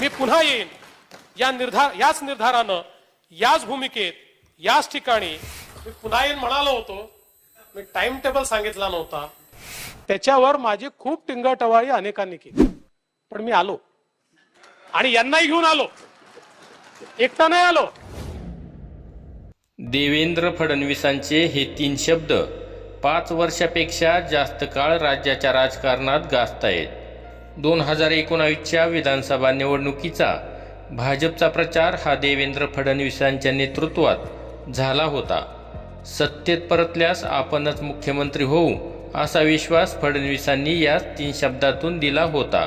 मी पुन्हा येईन. या निर्धार याच निर्धारानं याच भूमिकेत याच ठिकाणी मी पुन्हा येईन म्हणालो होतो. मी टाइम टेबल सांगितला नव्हता. त्याच्यावर माझी खूप टिंगटवाळी अनेकांनी केली. पण मी आलो. आणि यांनाही घेऊन आलो. एकटा नाही आलो. देवेंद्र फडणवीसांचे हे तीन शब्द पाच वर्षापेक्षा जास्त काळ राज्याच्या राजकारणात गाजतायत. दोन हजार एकोणावीसच्या विधानसभा निवडणुकीचा भाजपचा प्रचार हा देवेंद्र फडणवीसांच्या नेतृत्वात झाला होता. सत्तेत परतल्यास आपणच मुख्यमंत्री होऊ असा विश्वास फडणवीसांनी या तीन शब्दातून दिला होता.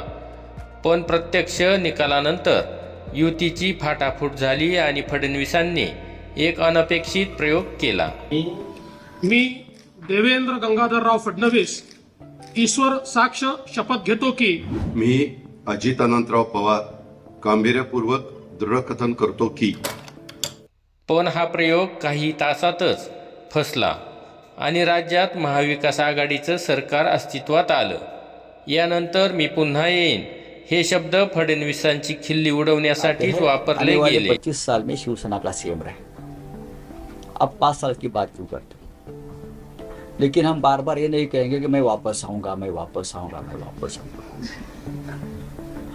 पण प्रत्यक्ष निकालानंतर युतीची फाटाफूट झाली आणि फडणवीसांनी एक अनपेक्षित प्रयोग केला. मी देवेंद्र गंगाधरराव फडणवीस ईश्वर साक्ष शपथ घेतो की? मी अजित अनंतराव पवार गांभीर्यपूर्वक दृढकथन करतो की. पण हा प्रयोग काही तासातच फसला आणि राज्यात महाविकास आघाडीचं सरकार अस्तित्वात आलं. यानंतर मी पुन्हा येईन. हे शब्द फडणवीसांची खिल्ली उडवण्यासाठीच वापरले गेले. 25 साल में शिवसेना का सीएम रहे अब पाँच साल की बात क्यों करते लेकिन हम बार बार ये नहीं कहेंगे कि मैं वापस आऊंगा मैं वापस आऊंगा मैं वापस आऊंगा।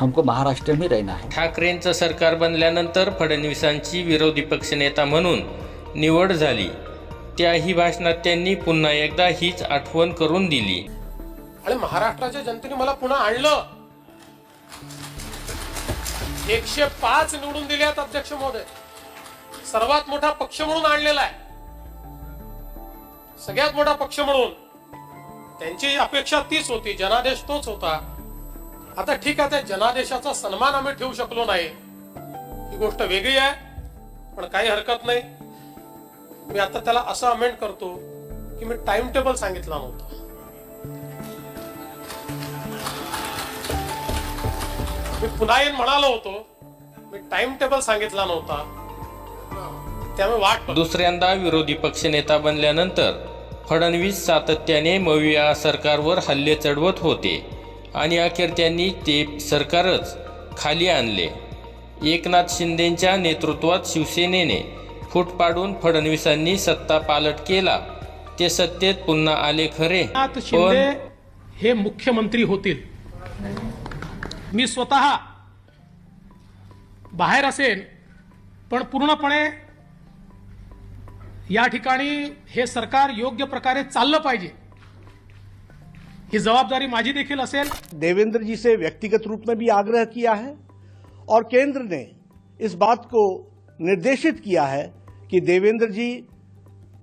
हमको महाराष्ट्र में रहना है। ठाकरेंचं सरकार बनल्यानंतर फडणवीसांची विरोधी पक्षनेता म्हणून निवड झाली. त्याही भाषणात त्यांनी पुन्हा एकदा हीच आठवण करून दिली. आणि महाराष्ट्राच्या जनतेने मला पुन्हा आणलं. एकशे पाच निवडून दिल्यात अध्यक्ष महोदय. सर्वात मोठा पक्ष म्हणून आणलेला आहे. सगळ्यात मोठा पक्ष म्हणून त्यांची अपेक्षा तीच होती जनादेश तोच होता. आता ठीक आहे त्या जनादेशाचा सन्मान आम्ही ठेवू शकलो नाही. ही गोष्ट वेगळी आहे पण काही हरकत नाही. मी आता त्याला असं अमेंड करतो की मी टाइम टेबल सांगितला नव्हता. मी पुन्हा येईन म्हणालो होतो मी टाइम टेबल सांगितला नव्हता. त्यामुळे वाट. दुसऱ्यांदा विरोधी पक्षनेता बनल्यानंतर फडणवीस सातत्याने मविया सरकारवर हल्ले चढवत होते आणि अखेर त्यांनी ते सरकारच खाली आणले. एकनाथ शिंदेच्या नेतृत्वात शिवसेनेने फूट पाडून फडणवीसांनी सत्ता पालट केला. ते सत्तेत पुन्हा आले खरे. शिंदे हे मुख्यमंत्री होतील. मी स्वतः बाहेर असेन पण पूर्णपणे या ठिकाणी हे सरकार योग्य प्रकारे चाललं पाहिजे. ही जबाबदारी माझी देखील असेल. देवेंद्र जी से व्यक्तिगत रूप में भी आग्रह किया है और केंद्र ने इस बात को निर्देशित किया है कि देवेंद्र जी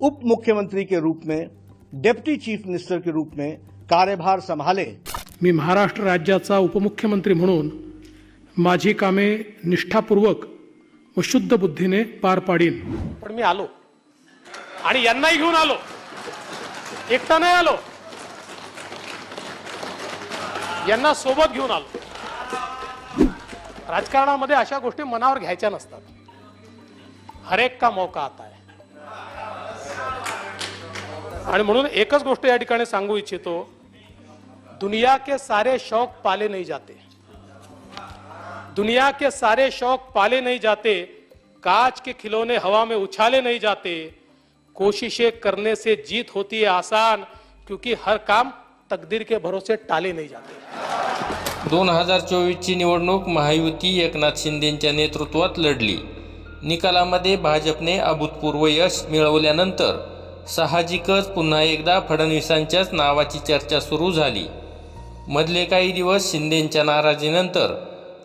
उप मुख्यमंत्री के रूप में डेप्टी चीफ मिनिस्टर के रूप में कार्यभार संभाले। मी महाराष्ट्र राज्याचा उपमुख्यमंत्री म्हणून माझी कामे निष्ठापूर्वक व शुद्ध बुद्धीने पार पाडीन. पण मी आलो. आणि यांनाही घेऊन आलो. एकटा नाही आलो. यांना सोबत घेऊन आलो. राजकारणामध्ये अशा गोष्टी मनावर घ्यायच्या नसतात. हरेक का मौका आता आहे. आणि म्हणून एकच गोष्ट या ठिकाणी सांगू इच्छितो. दुनिया के सारे शौक पाले नहीं जाते. दुनिया के सारे शौक पाले नहीं जाते. कांच के खिलौने हवा में उछाले नहीं जाते. कोशिशें करने से जीत होती है आसान क्योंकि हर काम तकदीर के भरोसे टाले नहीं जाते। दोन हजार चोवीसची निवडणूक महायुती एकनाथ शिंदेंच्या नेतृत्वात लढली. निकालामध्ये भाजपने अभूतपूर्व यश मिळवल्यानंतर साहजिकच पुन्हा एकदा फडणवीसांच्याच नावाची चर्चा सुरू झाली. मधले काही दिवस शिंदेंच्या नाराजीनंतर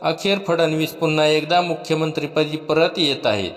अखेर फडणवीस पुन्हा एकदा मुख्यमंत्रीपदी परत येत आहेत.